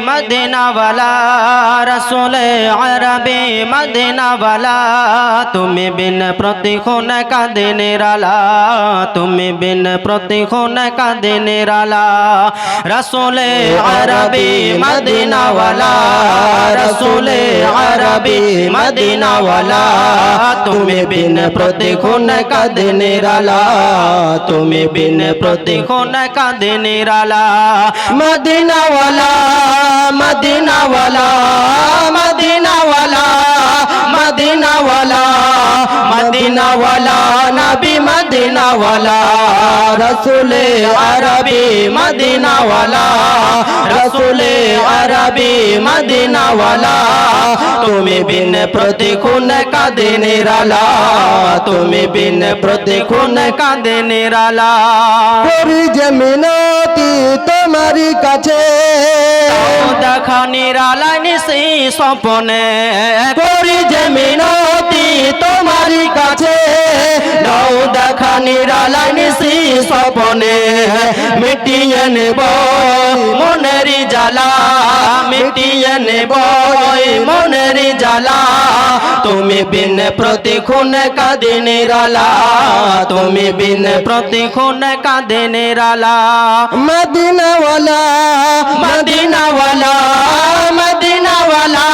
Medina वाला रसूल अरबी मदीना वाला तुम्हें बिन प्रतिखुन का दिन वाला तुम्हें बिन प्रतिखुन का दिन वाला रसूल अरबी मदीना वाला रसूल अरबी मदीना वाला तुम्हें बिन प्रतिखुन का दिन वाला तुम्हें बिन प्रतिखुन का दिन वाला मदीना वाला मदीना वाला मदीना वाला मदीना वाला मदीना वाला नबी मदीना वाला रसूल अरबी मदीना वाला रसूल अरबी मदीना वाला तुम्हें बिन प्रति खून का देने राला तुम्हें बिन प्रति खून का देने राला पूरी जमीनती तुम्हारी तो कचे নিরালা নিশি স্বপনে করি যে মিনতি তোমারই কাছে। নাও দেখা নিরালা নিশি স্বপনে মিটিয়ে নেব মনেরি জ্বালা। মিটিয়ে নেব ওই মনেরি জ্বালা তুমি বিন প্রতিক্ষণ কাঁদে নিরালা তুমি বিন প্রতিক্ষণ কাঁদে নিরালা মদিনাওয়ালা মদিনাওয়ালা মদিনাওয়ালা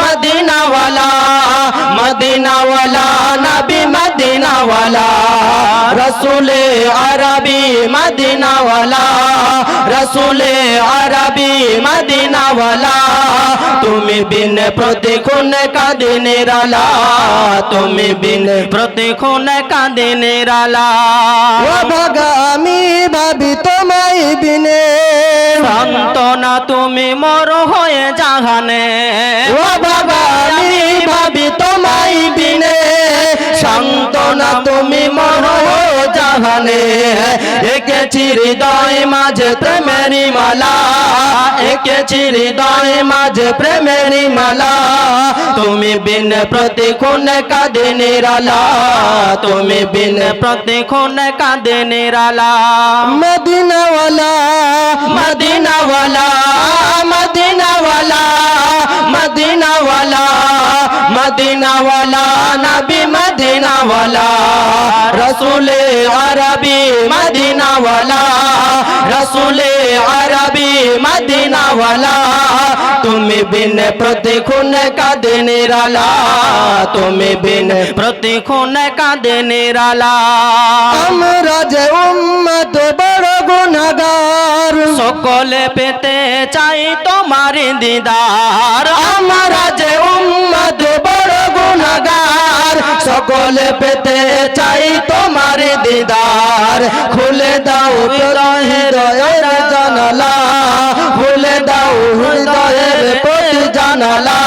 মদিনাওয়ালা মদিনাওয়ালা নবী মদিনাওয়ালা রসুলে আরবি মদিনাওয়ালা রসুলে আরবি মদিনাওয়ালা তুমি বিন প্রতিক্ষণ কাঁদে নিরালা তুমি বিন প্রতিক্ষণ কাঁদে নিরালা ও ভাগা আমি ভাবি তোমায় বিনে। সান্তনা তুমি মর হয়ে জাহানে। ও বাবা আমি হয়ে জাহানে এঁকেছি হৃদয় মাঝে প্রেমেরি মালা এঁকেছি হৃদয় মাঝে প্রেমেরি মালা তুমি বিন প্রতিক্ষণ কাঁদে নিরালা তুমি বিন প্রতিক্ষণ কাঁদে নিরালা মদিনাওয়ালা মদিনাওয়ালা মদিনাওয়ালা মদিনাওয়ালা মদিনাওয়ালা নবী মদিনাওয়ালা रसूले अरबी मदीना वाला रसूले अरबी मदीना वाला तुम बिन प्रतिखुन का देने राला तुम बिन प्रतिखुन का देने राला। हम रज उम्मत बड़ो गुनगार। सकले पेते चाई तो तुम्हारे दीदार। हम সকলে পেতে চাই তোমার দিদার। খুলে দাও হৃদয়ের জানালা। খুলে দাও হৃদয়ের প্রতি জানালা।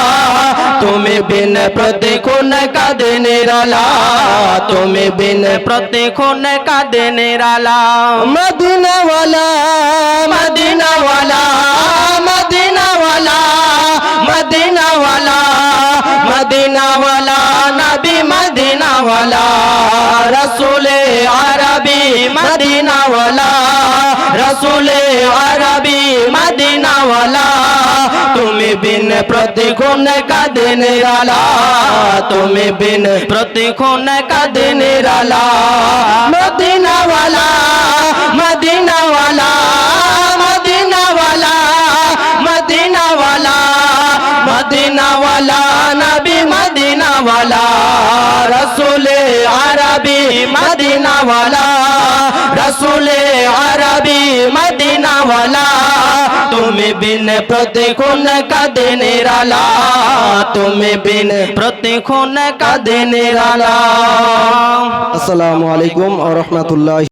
তুমি বিন প্রতিক্ষণ কাঁদে নিরালা। তুমি বিন প্রতিক্ষণ কাঁদে নিরালা। মদিনাওয়ালা प्रतिखून का दिन राला तुम्हें बिन प्रतिखून का दिन राला मदीना वाला मदीना वाला मदीना वाला मदीना वाला मदीना वाला, नबी मदीना वाला, रसूल अरबी मदीना वाला, रसूल अरबी मदीना वाला। মদিনাওয়ালা তুমি বিন প্রতিক্ষণ কাঁদে নিরালা তুমি বিন প্রতিক্ষণ কাঁদে নিরালা আসসালামু আলাইকুম ওয়া রাহমাতুল্লাহি